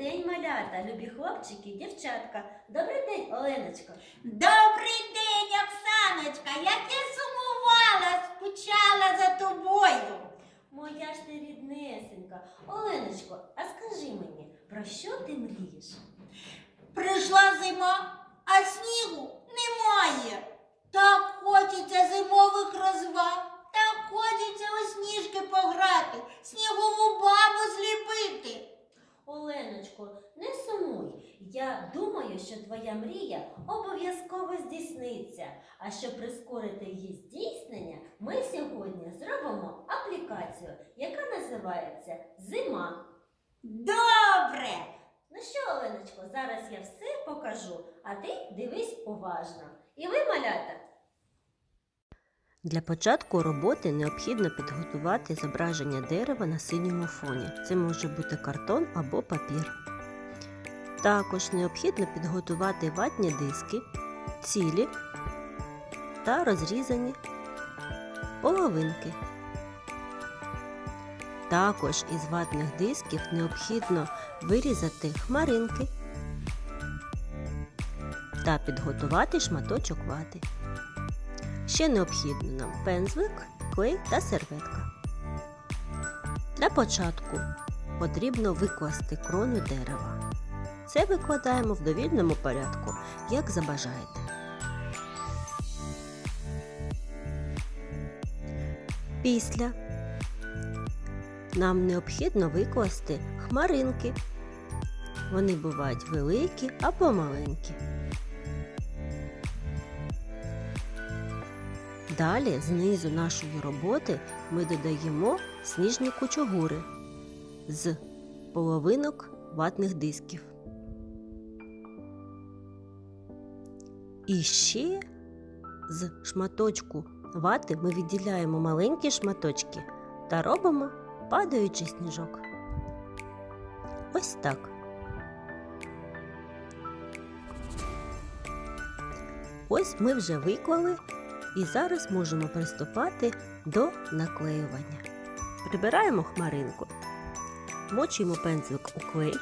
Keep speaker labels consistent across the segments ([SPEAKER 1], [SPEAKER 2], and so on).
[SPEAKER 1] день, малята, любі хлопчики, дівчатка. Добрий день, Оленочко.
[SPEAKER 2] Добрий день, Оксаночка! Як я сумувала, скучала за тобою.
[SPEAKER 1] Моя ж ти ріднесенька. Оленочко, а скажи мені, про що ти мрієш?
[SPEAKER 2] Прийшла зима, а снігу немає. Так хочеться зимових
[SPEAKER 1] твоя мрія обов'язково здійсниться. А щоб прискорити її здійснення, ми сьогодні зробимо аплікацію, яка називається Зима.
[SPEAKER 2] Добре!
[SPEAKER 1] Ну що, Оленочко, зараз я все покажу, а ти дивись уважно. І ви, малята,
[SPEAKER 3] Для початку роботи необхідно підготувати зображення дерева на синьому фоні. Це може бути картон або папір. Також необхідно підготувати ватні диски, цілі та розрізані половинки. Також із ватних дисків необхідно вирізати хмаринки та підготувати шматочок вати. Ще необхідно нам пензлик, клей та серветка. Для початку потрібно викласти кроню дерева. Це викладаємо в довільному порядку, як забажаєте. Після нам необхідно викласти хмаринки. Вони бувають великі або маленькі. Далі знизу нашої роботи ми додаємо сніжні кучугури з половинок ватних дисків. І ще з шматочку вати ми відділяємо маленькі шматочки та робимо падаючий сніжок. Ось так. Ось ми вже виклали і зараз можемо приступати до наклеювання. Прибираємо хмаринку, мочуємо пензлик у клей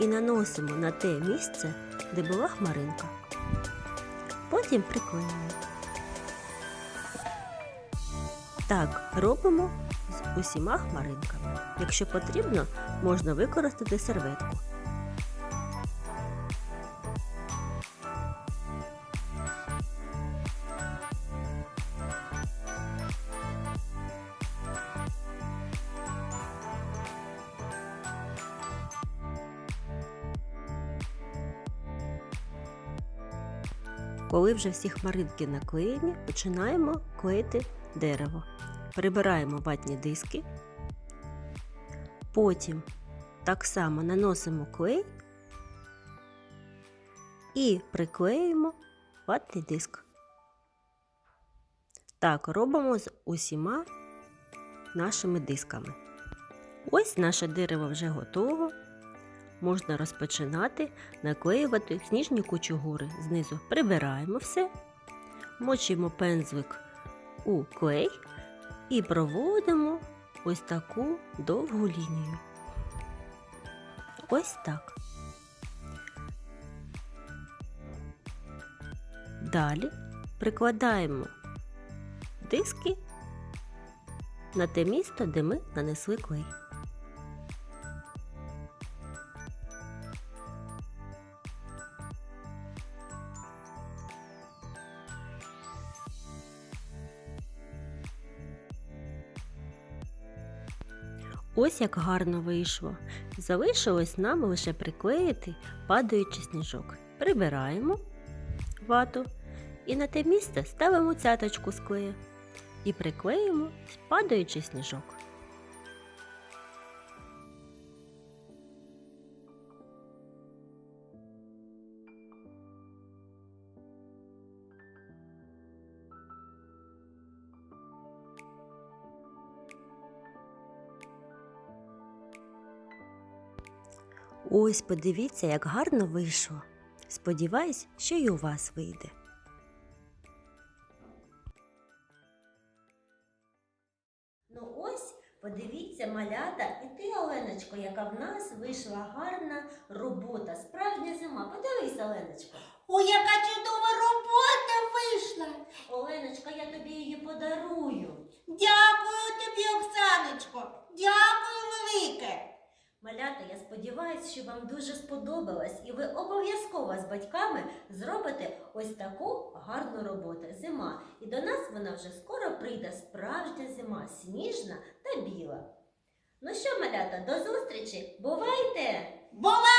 [SPEAKER 3] і наносимо на те місце, де була хмаринка. Потім приклеюємо. Так робимо з усіма хмаринками. Якщо потрібно, можна використати серветку. Коли вже всі хмаринки наклеєні, починаємо клеїти дерево. Прибираємо ватні диски. Потім так само наносимо клей і приклеїмо ватний диск. Так робимо з усіма нашими дисками. Ось наше дерево вже готово. Можна розпочинати наклеювати сніжні кучугури. Знизу прибираємо все, мочимо пензлик у клей і проводимо ось таку довгу лінію. Ось так. Далі прикладаємо диски на те місце, де ми нанесли клей. Ось як гарно вийшло. Залишилось нам лише приклеїти падаючий сніжок. Прибираємо вату і на те місце ставимо цяточку з клею і приклеїмо падаючий сніжок. Ось подивіться, як гарно вийшло. Сподіваюсь, що і у вас вийде.
[SPEAKER 1] ну ось
[SPEAKER 3] Подивіться, малята, і ти, Оленочко, яка в нас вийшла гарна робота, справжня зима. Подивись, Оленочко.
[SPEAKER 2] Ой, яка чудова робота вийшла.
[SPEAKER 3] Оленочка, я тобі Малята, я сподіваюся, що вам дуже сподобалось, і ви обов'язково з батьками зробите ось таку гарну роботу. Зима. І до нас вона вже скоро прийде справжня зима, сніжна та біла. Ну що, малята, до зустрічі! Бувайте!
[SPEAKER 2] Бувайте,